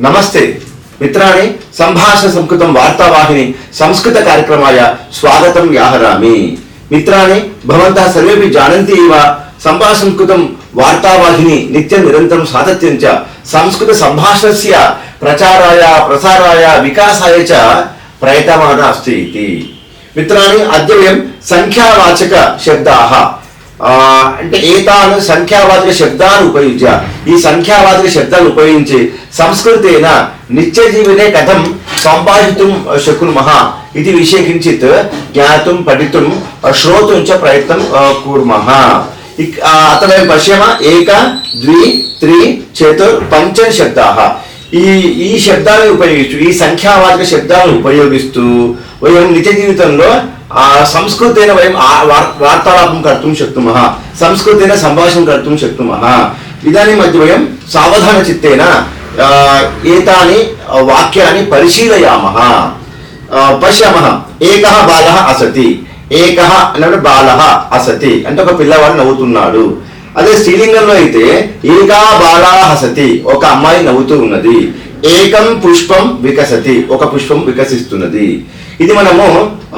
నమస్తే. మిత్రాణి సంభాషణ సంస్కృతం వార్తావాహిని సంస్కృత కార్యక్రమాయ స్వాగతం యాహరామి. మిత్రాణి భవంతः సర్వేపి జానంతి ఇవ. సంభాషణ సంస్కృతం వార్తావాహిని నిత్యం నిరంతరం సాతత్యం చ. సంస్కృత సంభాషణస్య ప్రచారాయ ప్రసారాయ వికాసాయ చ ప్రయతమాన అస్తి ఇది. మిత్రాణి అద్య వయం సంఖ్యావాచక శబ్దాः. అంటే ఏతాను సంఖ్యావాచక శబ్దాన్ని ఉపయుజ్య. ఈ సంఖ్యావాచక శబ్దాన్ని ఉపయోగించి సంస్కృతేన నిత్య జీవనే కథం సంభాషితుం శకునుమః ఇది విషయ కించిత్ జ్ఞాతుం పఠితుం శ్రోతుం చ ప్రయత్నం ఆ, అతను ఇక్- వయం పశ్యామ ఏక ద్వి త్రి చతుర్ పంచ శబ్దాः ఈ ఈ శబ్దాన్ని ఉపయోగిస్తూ ఈ సంఖ్యావాచక శబ్దాలను ఉపయోగిస్తూ వయం నిత్య జీవితంలో संस्कृतेन वयं वार्तालापं कर्तुं शक्नुमः संस्कृतेन सम्भाषणं कर्तुं शक्नुमः इदानीम् अद्य वयं सावधानचित्तेन एतानि वाक्यानि परिशीलयामः పశ్యామహ ఏకహ బాల అసతి ఏకహ అన్నప్పుడు బాల అసతి అంటే ఒక పిల్లవాడు నవ్వుతున్నాడు అదే స్త్రీలింగంలో అయితే ఏకా బాలా హసతి ఒక అమ్మాయి నవ్వుతూ ఉన్నది. ఏకం పుష్పం వికసతి ఒక పుష్పం వికసిస్తున్నది. ఇది మనము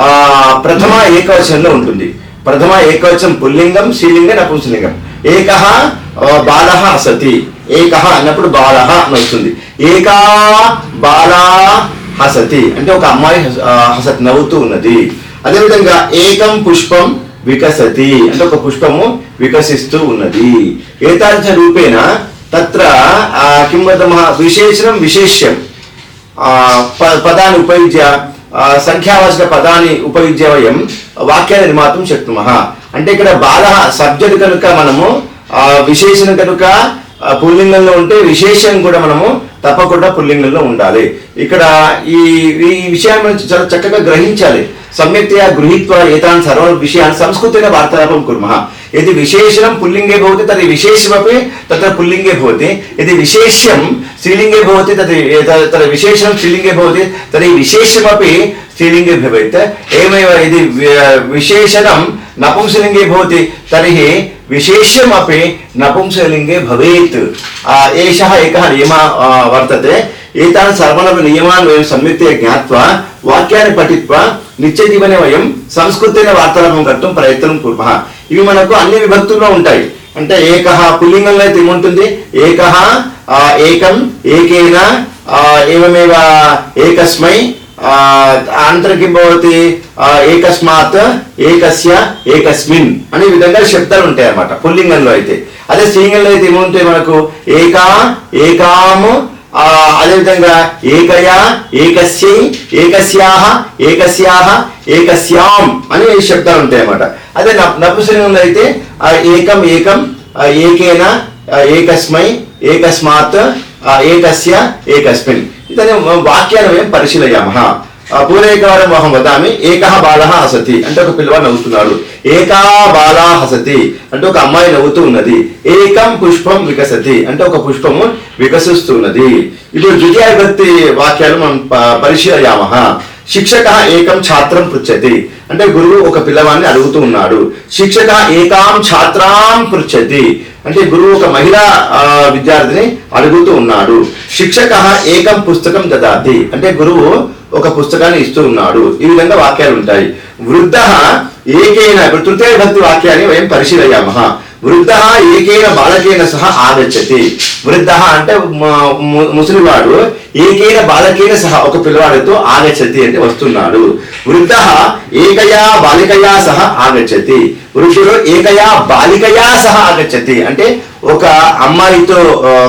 ఆ ప్రథమ ఏకవచనంలో ఉంటుంది. ప్రథమ ఏకవచనం పుల్లింగం శ్రీలింగం నపుంసలింగం. ఏక బాల హసతి. ఏక అన్నప్పుడు బాల అని వస్తుంది. ఏకా బాలా హసతి. అంటే ఒక అమ్మాయి హసతి నవ్వుతూ ఉన్నది. అదేవిధంగా ఏకం పుష్పం వికసతి అంటే ఒక పుష్పము వికసిస్తూ ఉన్నది. ఏతాదృశ రూపేణ తత్ర ఆ, కిం వదామः విశేషణం విశేష్యం. పదాన్ని ఉపయుజ్య ఆ, సంఖ్యావాచక పదాన్ని ఉపయుజ్య వయం వాక్యాన్ని నిర్మాతం శక్నుమः. అంటే ఇక్కడ బాల సబ్జెక్ట్ కనుక మనము ఆ, విశేషణం కనుక పుల్లింగంలో ఉంటే విశేషం కూడా మనము తప్పకుండా పుల్లింగంలో ఉండాలి ఇక్కడ ఈ ఈ విషయాన్ని మనం చాలా చక్కగా గ్రహించాలి సమ్యక్తయా గృహీత్వా ఏతాన్ సర్వ విషయాన్ సంస్కృతేన వార్తాలాపం కుర్మः यदि विशेषणं पुल्लिङ्गे भवति तर्हि विशेषमपि तत्र पुल्लिङ्गे भवति यदि विशेष्यं स्त्रीलिङ्गे भवति तद् तत्र विशेषणं स्त्रीलिङ्गे भवति तर्हि विशेषमपि स्त्रीलिङ्गे भवेत् एवमेव यदि विशेषणं नपुंसलिङ्गे भवति तर्हि विशेष्यमपि नपुंसलिङ्गे भवेत् आ, एषः एकः नियमः आ, वर्तते एतान् सर्वानपि नियमान् वयं सम्यक्तया ज्ञात्वा వాక్యాన్ని పఠిత్వా నిత్య జీవనే వయం సంస్కృతేన వార్తాలాపం కర్తం ప్రయత్నం కుర్మः ఇవి మనకు అన్ని విభక్తుల్లో ఉంటాయి అంటే ఏకః పుల్లింగంలో అయితే ఏముంటుంది ఏకః ఆ, ఏకం ఏకేన ఆ, ఏవమేవ ఏకస్మై ఆ, అనంతరం కిం భవతి? ఏకస్మాత్ ఏకస్య ఏకస్మిన్ అనే విధంగా శబ్దాలు ఉంటాయి అన్నమాట పుల్లింగంలో అయితే. అదే స్త్రీలింగంలో అయితే ఏముంటాయి మనకు? ఏకా ఏకాము అదేవిధంగా ఏకయా ఏకస్యై ఏకస్యాహ ఏకస్యాహ ఏకస్యాం అని శబ్దాలు ఉంటాయి అన్నమాట అదే నప్- అయితే ఏకం ఏకం ఏకేన ఏకస్మై ఏకస్మాత్ ఏకస్య ఏకస్మిన్. ఇతని వాక్యాన్ని మేము పరిశీలయామः ఆ, పూర్వేకవారం అహం వదామి ఏకः బాల హసతి అంటే ఒక పిల్లవాడు నవ్వుతున్నాడు। ఏకా బాల హసతి? అంటే ఒక అమ్మాయి నవ్వుతూ ఉన్నది। ఏకం పుష్పం వికసతి? అంటే ఒక పుష్పము వికసిస్తున్నది ఇప్పుడు ద్వితీయ విభక్తి వాక్యాలు మనం పరిశీలయామహ। పరిశీలయామः శిక్షక ఏకం ఛాత్రం పృచ్చతి అంటే గురువు ఒక పిల్లవాడిని అడుగుతూ ఉన్నాడు శిక్షక ఏకాం ఛాత్రాం పృచ్చతి అంటే గురువు ఒక మహిళా విద్యార్థిని అడుగుతూ ఉన్నాడు శిక్షక ఏకం పుస్తకం దదాతి. అంటే గురువు ఒక పుస్తకాన్ని ఇస్తూ ఉన్నాడు. ఈ విధంగా వాక్యాలు ఉంటాయి. వృద్ధ ఏకైన ఇప్పుడు తృతీయ భక్తి వాక్యాన్ని వయం పరిశీలయామः వృద్ధ ఏకైన బాలకేన సహా ఆగచ్చతి. వృద్ధ అంటే ముసలివాడు ఏకైన బాలకేన సహ ఒక పిల్లవాడితో ఆగచ్చతి అంటే వస్తున్నాడు. వృద్ధ ఏకయా బాలికయా సహా ఆగచ్చతి. వృద్ధుడు ఏకయా బాలికయా సహా ఆగచ్చతి అంటే ఒక అమ్మాయితో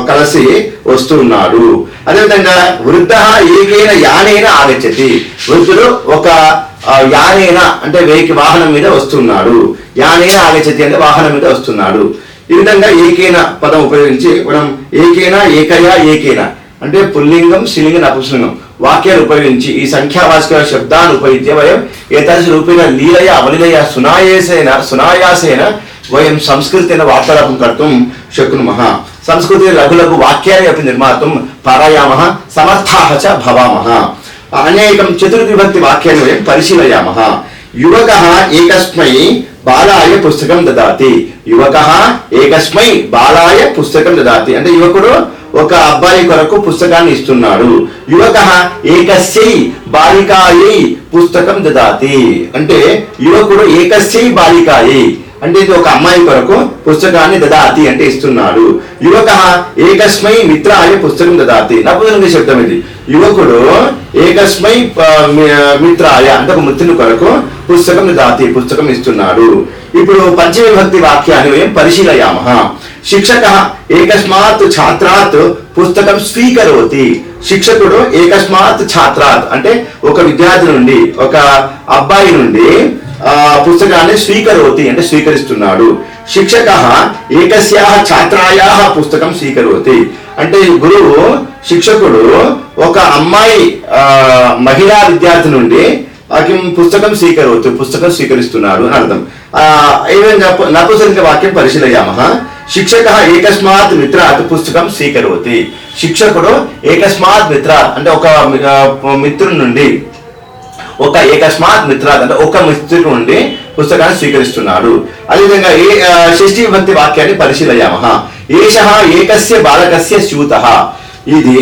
కలిసి వస్తున్నాడు. అదేవిధంగా వృద్ధ ఏకైన యానైన ఆగచ్చతి. వృద్ధుడు ఒక యానేన అంటే వేకి వాహనం మీద వస్తున్నాడు. యానేన ఆగచ్చతి అంటే వాహనం మీద వస్తున్నాడు. ఈ విధంగా ఏకేన పదం ఉపయోగించి మనం ఏకేన ఏకయా ఏకేన అంటే పుల్లింగం స్త్రీలింగం నపుంసలింగం వాక్యాలు ఉపయోగించి ఈ సంఖ్యావాచక శబ్దాన్ని ఉపయోగించి వయం ఏతాదృశ రూపేణ లీలయ అవలీలయ సునాయాసేన సునాయాసేన వయం సంస్కృతిని వార్తాలాపం కర్తుం శక్నుమः. సంస్కృతి లఘు లఘు వాక్యాన్ని అప్పుడు నిర్మాతుం పారాయామः సమర్థాహ చ భవామः. అనేకం చతుర్విభక్తి వాక్యాన్ని వయం పరిశీలయామः యువకः ఏకస్మై బాలాయ పుస్తకం దదాతి. యువక ఏకస్మై బాలాయ పుస్తకం దదాతి. అంటే యువకుడు ఒక అబ్బాయి కొరకు పుస్తకాన్ని ఇస్తున్నాడు. యువక ఏకస్యై బాలికాయై పుస్తకం దదాతి. అంటే యువకుడు ఏకస్యై బాలికాయై. అంటే ఇది ఒక అమ్మాయి కొరకు పుస్తకాన్ని దదాతి అంటే ఇస్తున్నాడు. యువక ఏకస్మై మిత్రాయ పుస్తకం దదాతి. నపుంసక శబ్దం ఇది. యువకుడు ఏకస్మై మిత్రాయ అంటే ఒక మిత్రుని కొరకు పుస్తకం దదాతి పుస్తకం ఇస్తున్నాడు. ఇప్పుడు పంచవిభక్తి వాక్యాన్ని మేము పరిశీలయామ. శిక్షక ఏకస్మాత్ ఛాత్రాత్ పుస్తకం స్వీకరోతి. శిక్షకుడు ఏకస్మాత్ ఛాత్రాత్ అంటే ఒక విద్యార్థి నుండి ఒక అబ్బాయి నుండి పుస్తకాన్ని స్వీకరోతి అంటే స్వీకరిస్తున్నాడు. శిక్షక ఏకస్యా ఛాత్రాయా పుస్తకం స్వీకరోతి. అంటే గురువు శిక్షకుడు ఒక అమ్మాయి మహిళా విద్యార్థి నుండి వాక్యం పుస్తకం స్వీకరోతు పుస్తకం స్వీకరిస్తున్నాడు అని అర్థం. ఆ ఏమేం వాక్యం పరిశీలయామ. శిక్షక ఏకస్మాత్ మిత్రాత్ పుస్తకం స్వీకరోతి. శిక్షకుడు ఏకస్మాత్ మిత్ర అంటే ఒక ఆ, మిత్రుడి నుండి ఒక ఏకస్మాత్ మిత్రాత్ అంటే ఒక మిత్రుడు నుండి పుస్తకాన్ని స్వీకరిస్తున్నాడు. అదేవిధంగా ఏ షష్ఠీ విభక్తి వాక్యాన్ని పరిశీలయామ ఏష ఏకస్య బాలకస్య స్యూత ఇది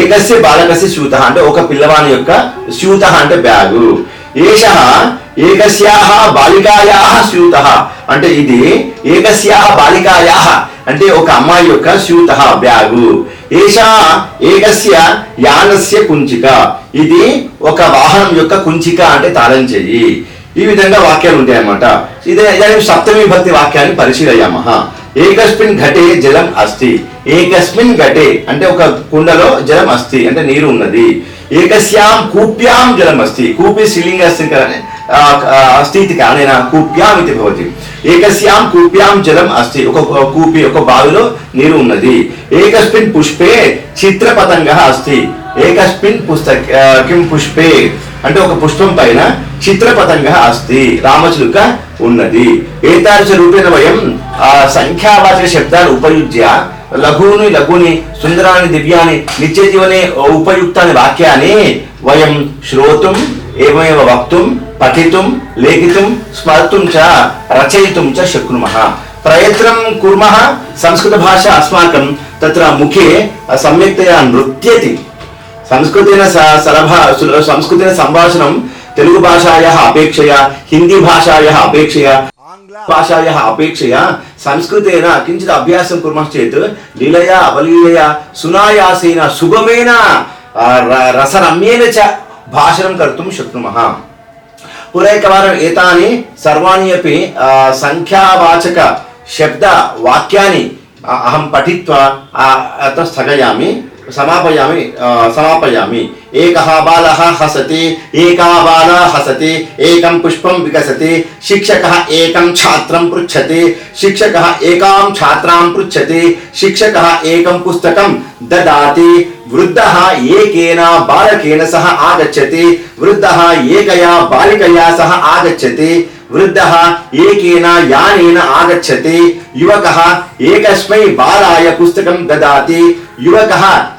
ఏకస్య బాలకస్య స్యూత అంటే ఒక పిల్లవాని యొక్క స్యూత అంటే బ్యాగు. ఏష ఏకస్యాహ బాలికాయా స్యూత. అంటే ఇది ఏకస్యాహ బాలికాయా అంటే ఒక అమ్మాయి యొక్క స్యూత బ్యాగు. ఏషా ఏకస్య యానస్య కుంచిక. ఇది ఒక వాహనం యొక్క కుంచిక అంటే తాళం చెయ్యి. ఈ విధంగా వాక్యాలు ఉంటాయి అన్నమాట ఇదే ఇదే సప్తమి భక్తి వాక్యాన్ని పరిశీలయామ ఏకస్మిన్ ఘటే జలం అస్తి. ఏకస్మిన్ ఘటే అంటే ఒక కుండలో జలం అస్తి అంటే నీరు ఉన్నది. ఏకస్యాం కూప్యాం జలం అస్తి. కూపి శిలింగ అస్తి కదా అస్తి ఇది కానేన కూప్యాం ఇది భవతి ఏకస్యాం కూప్యాం జలం అస్తి ఒక కూపి ఒక బావిలో నీరు ఉన్నది ఏకస్మిన్ పుష్పే చిత్రపతంగ అస్తి ఏకస్మిన్ పుస్తక కిం పుష్పే అంటే ఒక పుష్పం పైన చిత్రపతంగ అస్తి రామచిలుక ఉన్నది ఏతాదృశ రూపేణ వయం ఆ సంఖ్యావాచక శబ్దాలు ఉపయుజ్య లఘూని లఘుని సుందరాన్ని దివ్యాన్ని నిత్య జీవనే ఉపయుక్తాన్ని వాక్యాన్ని వయం శ్రోతుం ఏమేవ వక్తుం పఠితుం లేఖితుం స్మర్తుం చ రచయితుం చ శక్నుమః ప్రయత్నం కుర్మः సంస్కృత భాష అస్మాకం తత్ర ముఖే సమ్యక్తయా నృత్యతి సంస్కృతేన స- సలభ సుల- సంస్కృతేన సంభాషణం తెలుగు భాషాయాः అపేక్షయా హిందీ భాషాయాः అపేక్షయా భాషాయాः అపేక్షయా సంస్కృతేన కించిత్ అభ్యాసం కుర్మः చేత్ లీలయా అవలీలయా సునాయాసేన సుగమేన పురైకవారం ఏతాని సర్వాణి అపి సంఖ్యావాచక శబ్ద వాక్యాన్ని అహం పఠిత్వా అత స్థగయామి సమాపయామి సమాపయామి ఏక బాల హసతి ఏకా బాల హసతి ఏకం పుష్పం వికసతి శిక్షక ఏకం ఛాత్రం పృచ్చతి శిక్షక ఏకాం ఛాత్రాం పృచ్చతి శిక్షక ఏకం పుస్తకం దదాతి వృద్ధ ఏకేన బాలకేన సహ ఆగచ్చతి. వృద్ధ ఏకయా బాలికయా సహ ఆగచ్చతి. వృద్ధ ఏకేన యానేన ఆగచ్చతి. యువక ఏకస్మై బాలాయ పుస్తకం దదాతి. యువక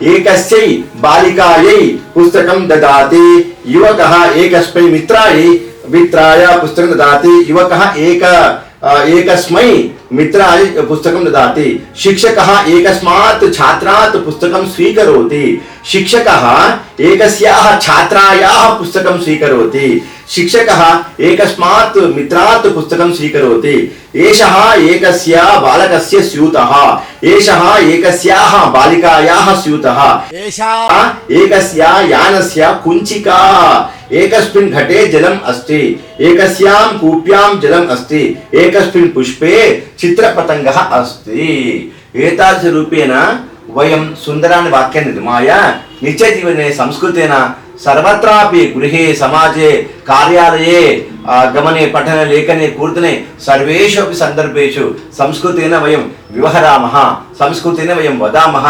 ఏకస్యై బాలికాయై పుస్తకం దదాతి. యువక ఏకస్మై మిత్రాయై మిత్రాయ పుస్తకం దదాతి. యువక ఏక ఆ, ఏకస్మై మిత్రాయ పుస్తకం దదాతి శిక్షకः ఏకస్మాత్ ఛాత్రాత్ పుస్తకం స్వీకరోతి శిక్షకः ఏకస్యాः ఛాత్రాయాः పుస్తకం స్వీకరోతి శిక్షకः ఏకస్మాత్ మిత్రాత్ పుస్తకం స్వీకరోతి. ఏషः ఏకస్య బాలకస్య స్యూతः. ఏషः ఏకస్యాः బాలికాయాः స్యూతः. ఏషా ఏకస్య యానస్య కుంచికా. ఏకస్మిన్ ఘటే జలం అస్తి. ఏకస్యాం కూప్యాం జలం అస్తి. ఏకస్మిన్ పుష్పే చిత్రపతంగ అస్తి. ఏతాదృశ రూపేణ వయం సుందరాన్ని వాక్యాన్ని सर्वत्रापि गृहे समाजे कार्यालये गमने पठने लेखने कूर्दने सर्वेषु अपि सन्दर्भेषु संस्कृतेन वयं व्यवहरामः संस्कृतेन वयं वदामः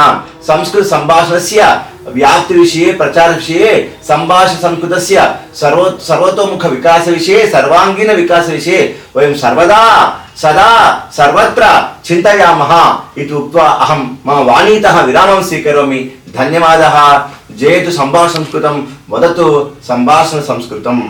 संस्कृतसम्भाषणस्य व्याप्तिविषये प्रचारविषये सम्भाषणसंस्कृतस्य सर्वो सर्वतोमुखविकासविषये सर्वाङ्गीनविकासविषये वयं सर्वदा సదా సర్వత్ర చింతయామः ఇది ఉక్త్వా అహం మమ వాణీతः విరామం స్వీకరోమి ధన్యవాదः జయతు సంభాషణ సంస్కృతం వదతు సంభాషణ సంస్కృతం.